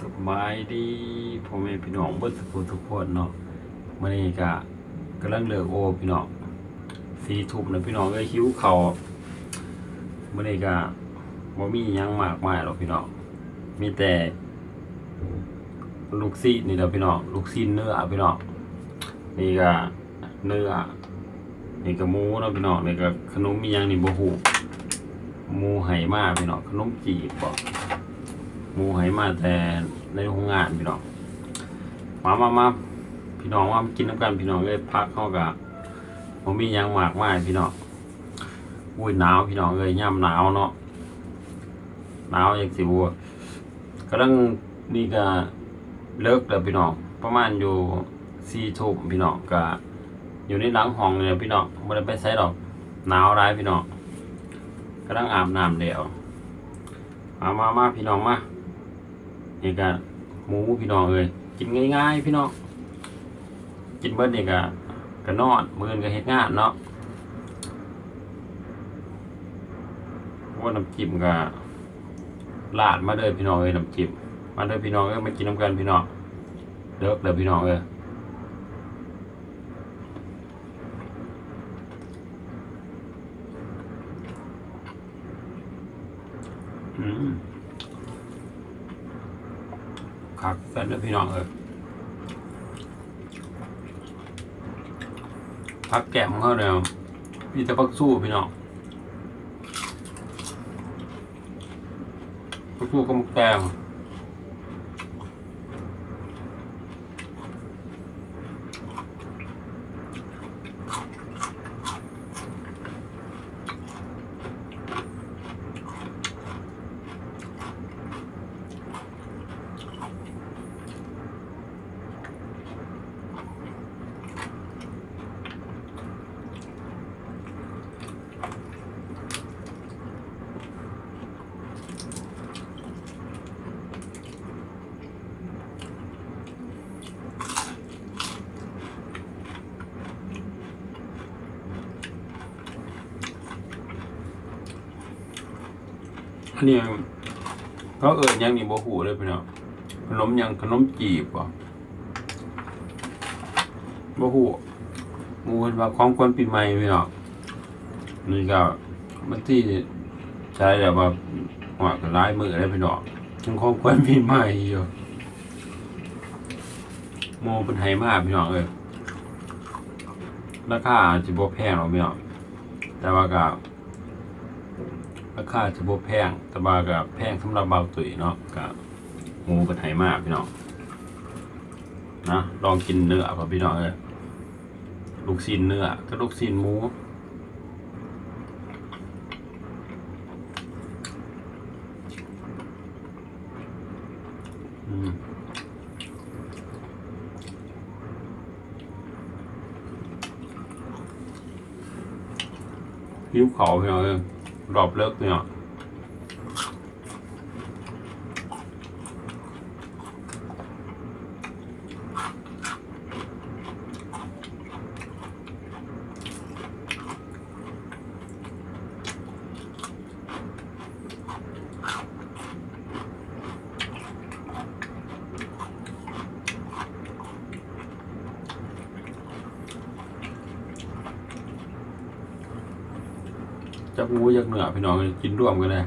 สบายดีพ่อแม่พี่น้องเบิดทุกคนทุกคนเนาะมื้อนี้ก็กำลังเลิกโอพี่น้องสีทุ่มแล้วพี่น้องเอ้ยหิวเข้ามื้อนี้ก็บ่มียังมากมายหรอกพี่น้องมีแต่ ลูกซีนี่แหละพี่น้องลูกซีนเนื้อพี่น้องนี่ก็เนื้อนี่ก็หมูเนาะพี่น้องนี่ก็ขนมมียังนี่บ่ฮู้หมูไหมากพี่น้องขนมจีบบ่ห มูไหมาแต่ในโรงงานพี่น้องมามามาพี่น้องว่ากินน้ำกันพี่น้องเลยพักเข้ากับผมมียังหมากไม้พี่น้องอุ้ยหนาวพี่น้องเลยย่ำหนาวเนาะหนาวอย่างสิบัวกำลังนี่ก็เลิกแล้วพี่น้องประมาณอยู่สี่ทุ่มพี่น้องก็อยู่ในหลังห้องเลยพี่น้องไม่ได้ไปใช้ดอกหนาวร้ายพี่น้องกำลังอาบน้ำเดียวมามามาพี่น้องมา นี่ก็หมูพี่น้องเลยกินง่ายๆพี่น้องกินเบิดนี่ก็ก็นอนมืออนก็เฮ็ดงานเนาะว่าน้ำจิ้มก็ลาดมาเด้อพี่น้องเอ้ยน้ำจิ้มมาเด้อพี่น้องเอ้ยมากินน้ำกันพี่น้องเลิกเด้อพี่น้องเอ้ยอืม คักแซ่บเด้อพี่น้องเอ้ยพักแกมของเขาเนี่ยมีแต่พักสู้พี่น้องพักสู้ก็มักแตง อั นนี้เขาเอิญยังนี่บ่หูเลยพี่น้องขนมยังขนมจีบบ่บ่หูมูเห็นว่าของคนปีใหม่พี่น้องนี่ก็มันที่ใช้แบบว่าหัวก็หลายมือได้พี่น้องยังของคนปีใหม่อยู่หมูเป็นไหมากพี่น้องเอ้ยราคาจจะบ่แพงหรอกพี่น้องแต่ว่าก็ ราคาจะบ่แพงแต่ว่าก็แพงสำหรับเบาตุ๋ยเนาะกับหมูกับไทยมากพี่น้องนะลองกินเนื้อป่ะพี่น้องเอ้ยลูกชิ้นเนื้อกับลูกชิ้นหมูอืมหิวเขาพี่น้องเอ้ย รอบเลิกเนี่ยง จักหมูจักเนื้อพี่น้องกินร่วมกันเลย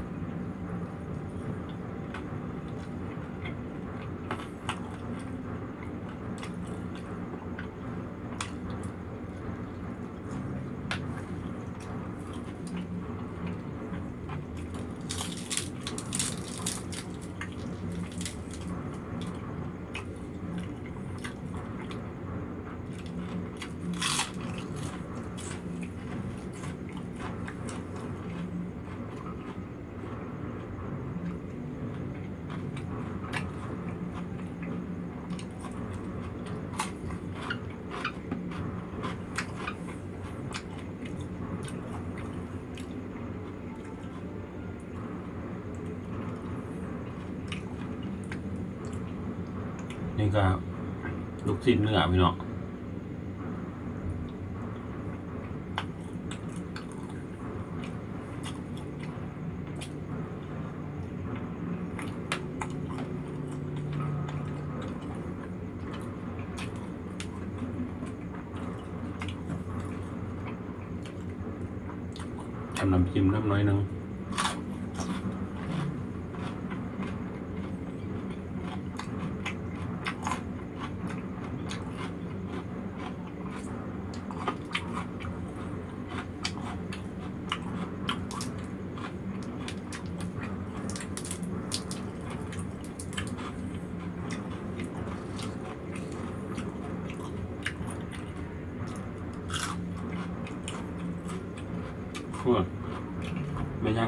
นี่ก็ลูกชิ้นเนื้อพี่น้องทำน้ำจิ้มน้ำน้อยนึง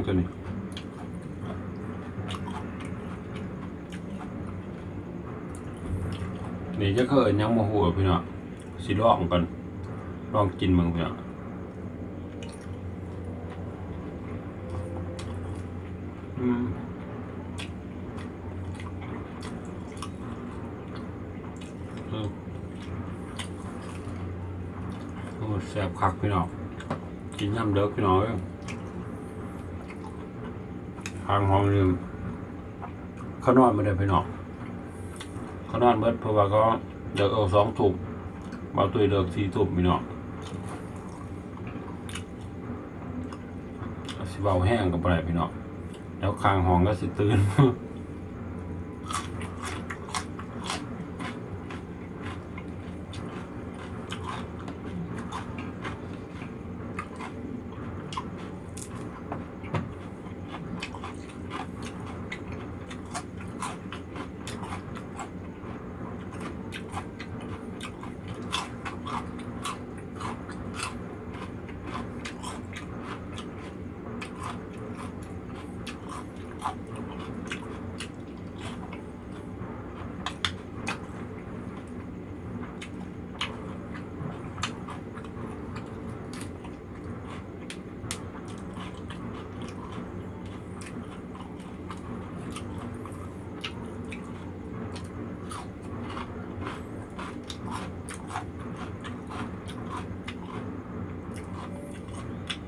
ตัวนี้นี่จะเคยยังโมโหพี่เนาะสิลองกันลองกินมึงพี่เนาะอืมเอโอ้แซ่บคักพี่เนาะกินย่ำเด็กพี่น้อย ทางห้องนึงเขานอนไม่ได้ไปนอกเขานอนเบิดเพราะว่าก็เด็กเอาสองถุกมาตัวเดือกสี่ถุกพี่นองสิเบาแห้งกับอะไรพี่น้อแล้วคางห้องก็สิตื่น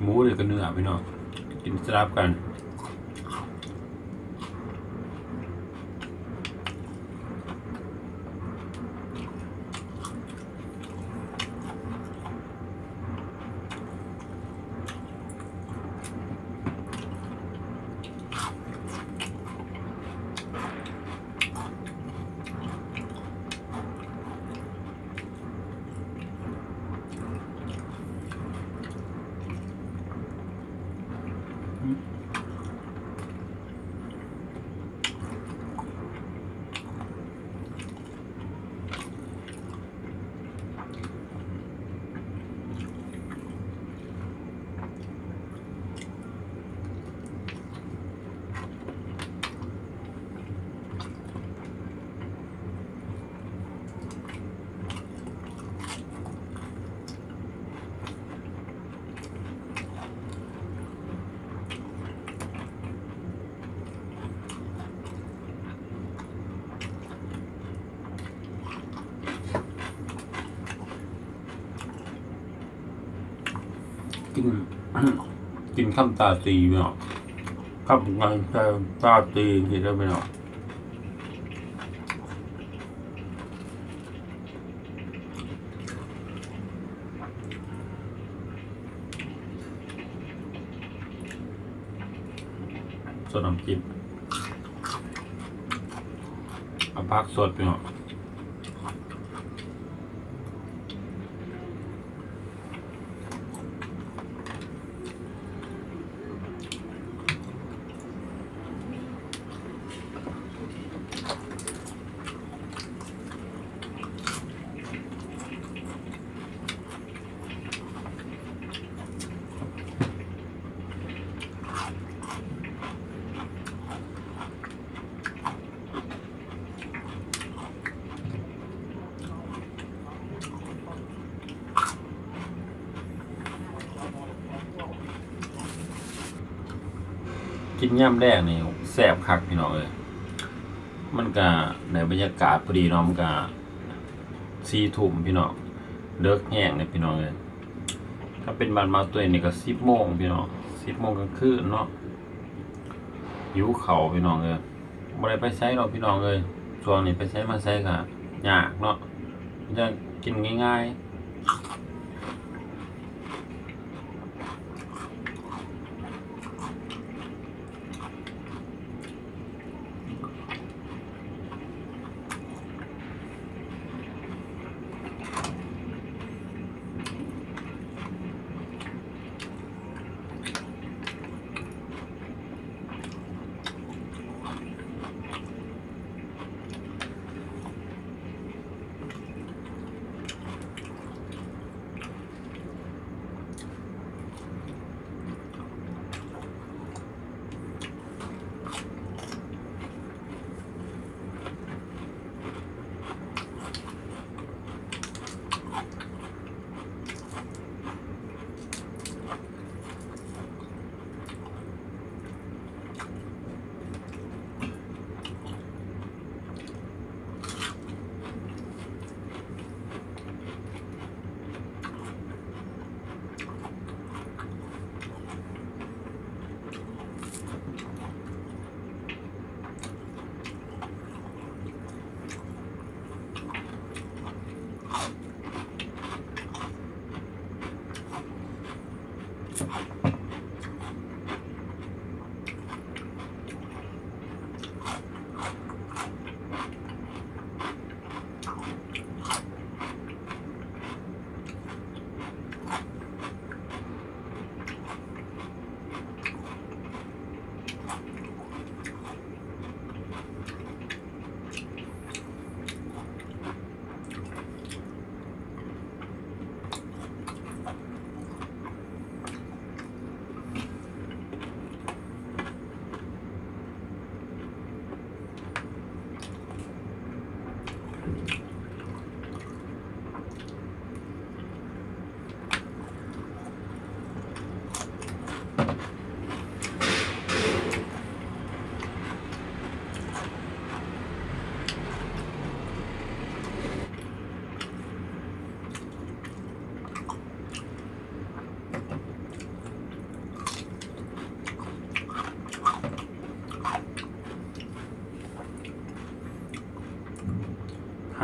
หมูเลยก็เนื้อพี่น้องกินสลับกัน กิน กินข้ามตาตีพี่น้องข้ามงานตาตีเห็นได้ไหมเนาะสดน้ำจิ้มเอาพักสดพี่น้อง ย่ำแรกนี่แซ่บคักพี่น้องเลยมันก็ในบรรยากาศพอดีนาะมันก็ซีทุ่มพี่น้องเลิกแห้งเลยพี่น้องเลยถ้าเป็นบานมาตัวนี่ก็สิบโมงพี่น้องสิบโมงกลางคืนเนาะหิวเข่าพี่น้องเลยบ่ได้ไปใช้หรอกพี่น้องเลยช่วงนี้ไปใช้มาใช้ค่ะยากเนาะจะกินง่าย ๆ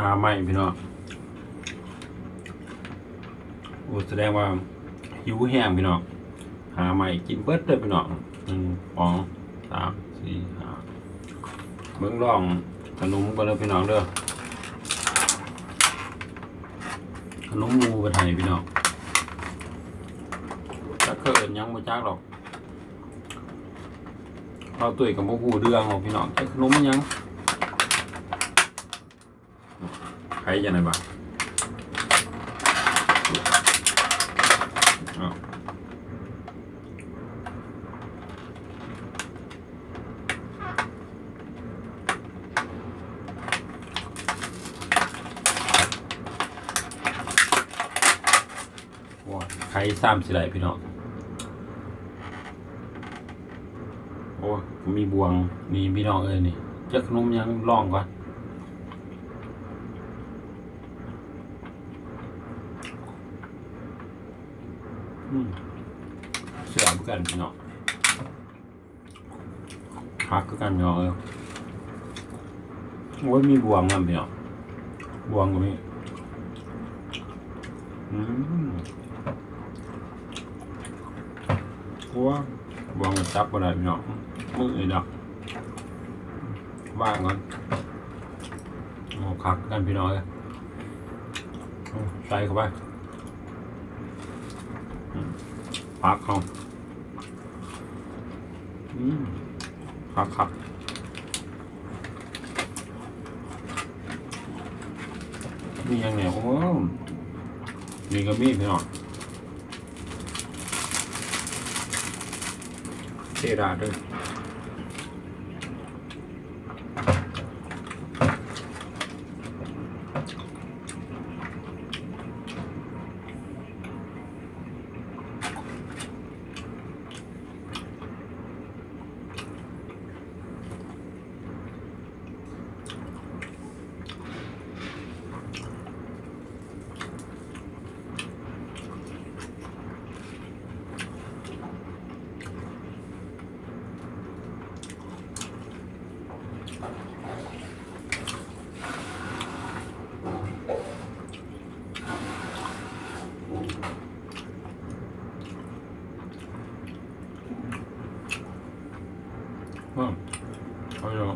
หาไม่พี่น้องโอ้แสดงว่าหิวแห้งพี่น้องหาไม่กินเบิดเลยพี่น้องหนึ่งสองสามสี่ห้าเบิ้งร่องขนมกันเลยพี่น้องเด้อขนมหมูกระไทยพี่น้องจะเกิดยังไม่จักหรอกเราตุ้ยกับโมกูเรื่องหรอกพี่น้องแต่ขนมมันยัง ใครจะไหนบ้างอ้าวว้าใครซ้ำสิไรพี่น้องโอ้ มีบวง มีพี่น้องเอ้ยนี่เจะขนมยังลองก่อน เสือมกันพี่น้องพักคือกันพี่น้องเออโอ้ยมีบวงนำพี่น้องบวงก็มีอืมโอ้ยบวงมันจับอะไรพี่น้องมือเลยดักว่างก่อนโอ้คักกันพี่น้องเลยโอ้ใส่เข้าไป พักเขาอืมพักครับมียังไงโอ้มีกระมีดพี่น้องเทดาด้วย อืมเอาอยู่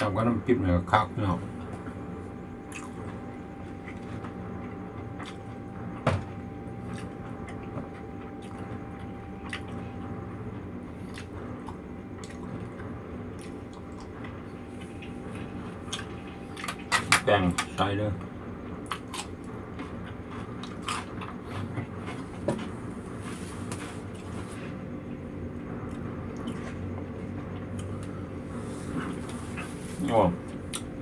จับกันน้ำพริกหน่อยก็คักพี่น้องแปงใส่เลยโอ้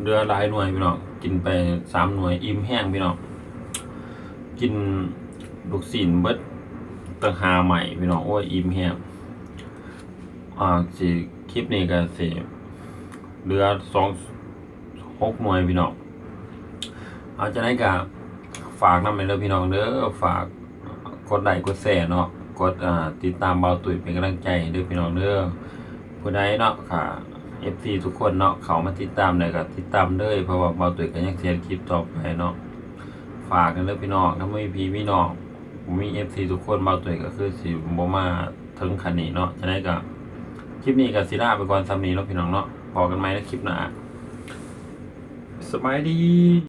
เรือหลายหน่วยพี่น้องกินไปสามหน่วยอิ่มแห้งพี่น้องกินลูกศิลเบิดตังหาใหม่พี่น้องโอ้ยอิ่มแห้งอ่าสิคลิปนี้ก็สิเรือสองหกหน่วยพี่น้อง เอาจะได้กับฝากน้ำไปเลยพี่น้องเด้อฝากกดไลค์กดแชร์เนาะกดอ่าติดตามเบาตุ๋ยเป็นกำลังใจให้เด้อพี่น้องเด้อผู้ใดเนาะค่ะ FC ทุกคนเนาะเขามาติดตามเลยก็ติดตามเด้อเพราะว่าเบาตุ๋ยก็ยังเสียคลิปต่อไปเนาะฝากกันเด้อพี่น้องถ้าไม่มีพี่พี่น้องผมมี FC ทุกคนเบาตุ๋ยก็คือสิบ่มาถึงคันนี้เนาะจะได้ก็คลิปนี้ก็สิลาไปก่อนซ้ำนี้เนาะพี่น้องเนาะพอกันไหมในคลิปหน้าสบายดี